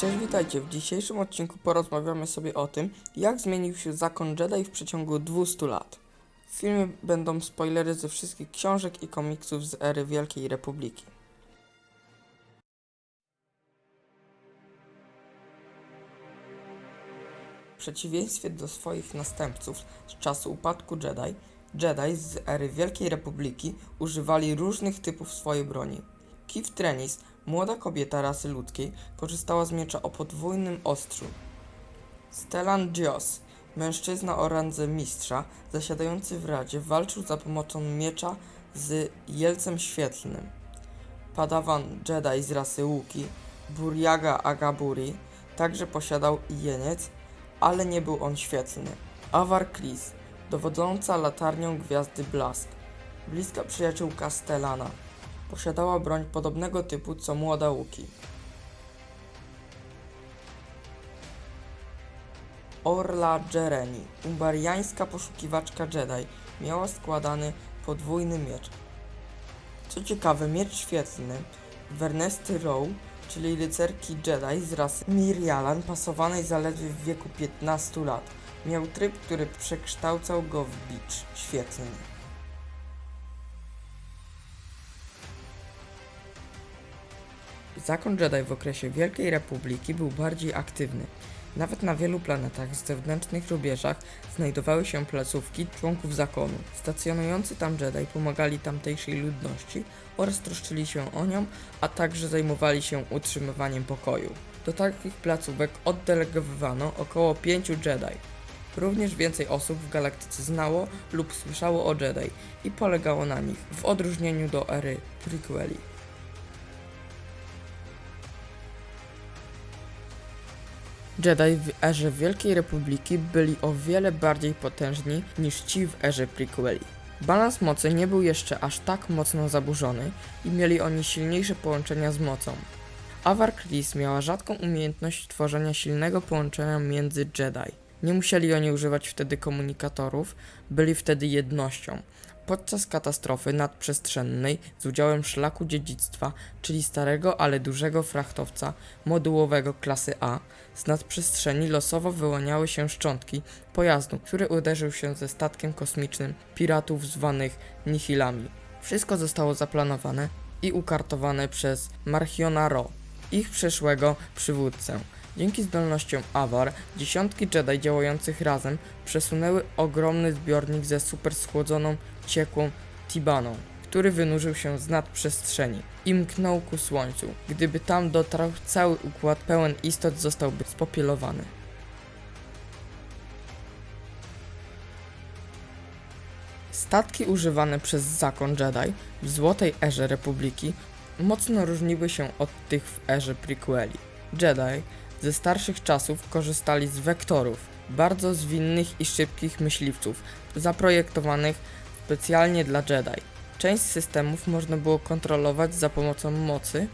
Cześć, witajcie. W dzisiejszym odcinku porozmawiamy sobie o tym, jak zmienił się zakon Jedi w przeciągu 200 lat. W filmie będą spoilery ze wszystkich książek i komiksów z ery Wielkiej Republiki. W przeciwieństwie do swoich następców z czasu upadku Jedi, Jedi z ery Wielkiej Republiki używali różnych typów swojej broni. Kif Trenis, młoda kobieta rasy ludzkiej, korzystała z miecza o podwójnym ostrzu. Stellan Gios, mężczyzna o randze mistrza, zasiadający w radzie, walczył za pomocą miecza z jelcem świetlnym. Padawan Jedi z rasy Łuki, Burjaga Agaburi, także posiadał jeniec, ale nie był on świetlny. Avar Kris, dowodząca latarnią gwiazdy Blask, bliska przyjaciółka Stellana, posiadała broń podobnego typu co młoda Łuki. Orla Jereni, umbariańska poszukiwaczka Jedi, miała składany podwójny miecz. Co ciekawe, miecz świetlny Wernesty Row, czyli rycerki Jedi z rasy Mirialan, pasowanej zaledwie w wieku 15 lat, miał tryb, który przekształcał go w bicz świetlny. Zakon Jedi w okresie Wielkiej Republiki był bardziej aktywny. Nawet na wielu planetach z zewnętrznych rubieżach znajdowały się placówki członków zakonu. Stacjonujący tam Jedi pomagali tamtejszej ludności oraz troszczyli się o nią, a także zajmowali się utrzymywaniem pokoju. Do takich placówek oddelegowywano około pięciu Jedi. Również więcej osób w galaktyce znało lub słyszało o Jedi i polegało na nich, w odróżnieniu do ery prequeli. Jedi w erze Wielkiej Republiki byli o wiele bardziej potężni niż ci w erze prequeli. Balans mocy nie był jeszcze aż tak mocno zaburzony i mieli oni silniejsze połączenia z mocą. Avar Kriss miała rzadką umiejętność tworzenia silnego połączenia między Jedi. Nie musieli oni używać wtedy komunikatorów, byli wtedy jednością. Podczas katastrofy nadprzestrzennej z udziałem szlaku dziedzictwa, czyli starego, ale dużego frachtowca modułowego klasy A, z nadprzestrzeni losowo wyłaniały się szczątki pojazdu, który uderzył się ze statkiem kosmicznym piratów zwanych Nihilami. Wszystko zostało zaplanowane i ukartowane przez Marchiona Ro, ich przyszłego przywódcę. Dzięki zdolnościom Avar, dziesiątki Jedi działających razem przesunęły ogromny zbiornik ze super schłodzoną, ciekłą Tibaną, który wynurzył się z nadprzestrzeni i mknął ku słońcu. Gdyby tam dotarł, cały układ pełen istot zostałby spopielowany. Statki używane przez zakon Jedi w Złotej Erze Republiki mocno różniły się od tych w erze prequeli. Jedi ze starszych czasów korzystali z wektorów, bardzo zwinnych i szybkich myśliwców, zaprojektowanych specjalnie dla Jedi. Część systemów można było kontrolować za pomocą mocy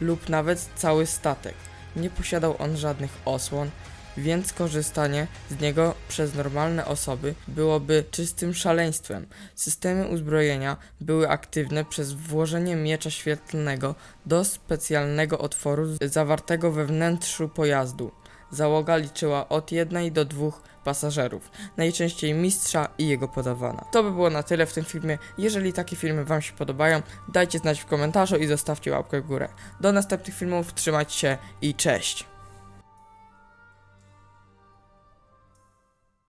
lub nawet cały statek. Nie posiadał on żadnych osłon, więc korzystanie z niego przez normalne osoby byłoby czystym szaleństwem. Systemy uzbrojenia były aktywne przez włożenie miecza świetlnego do specjalnego otworu zawartego we wnętrzu pojazdu. Załoga liczyła od jednej do dwóch pasażerów, najczęściej mistrza i jego podawana. To by było na tyle w tym filmie. Jeżeli takie filmy Wam się podobają, dajcie znać w komentarzu i zostawcie łapkę w górę. Do następnych filmów, trzymajcie się i cześć!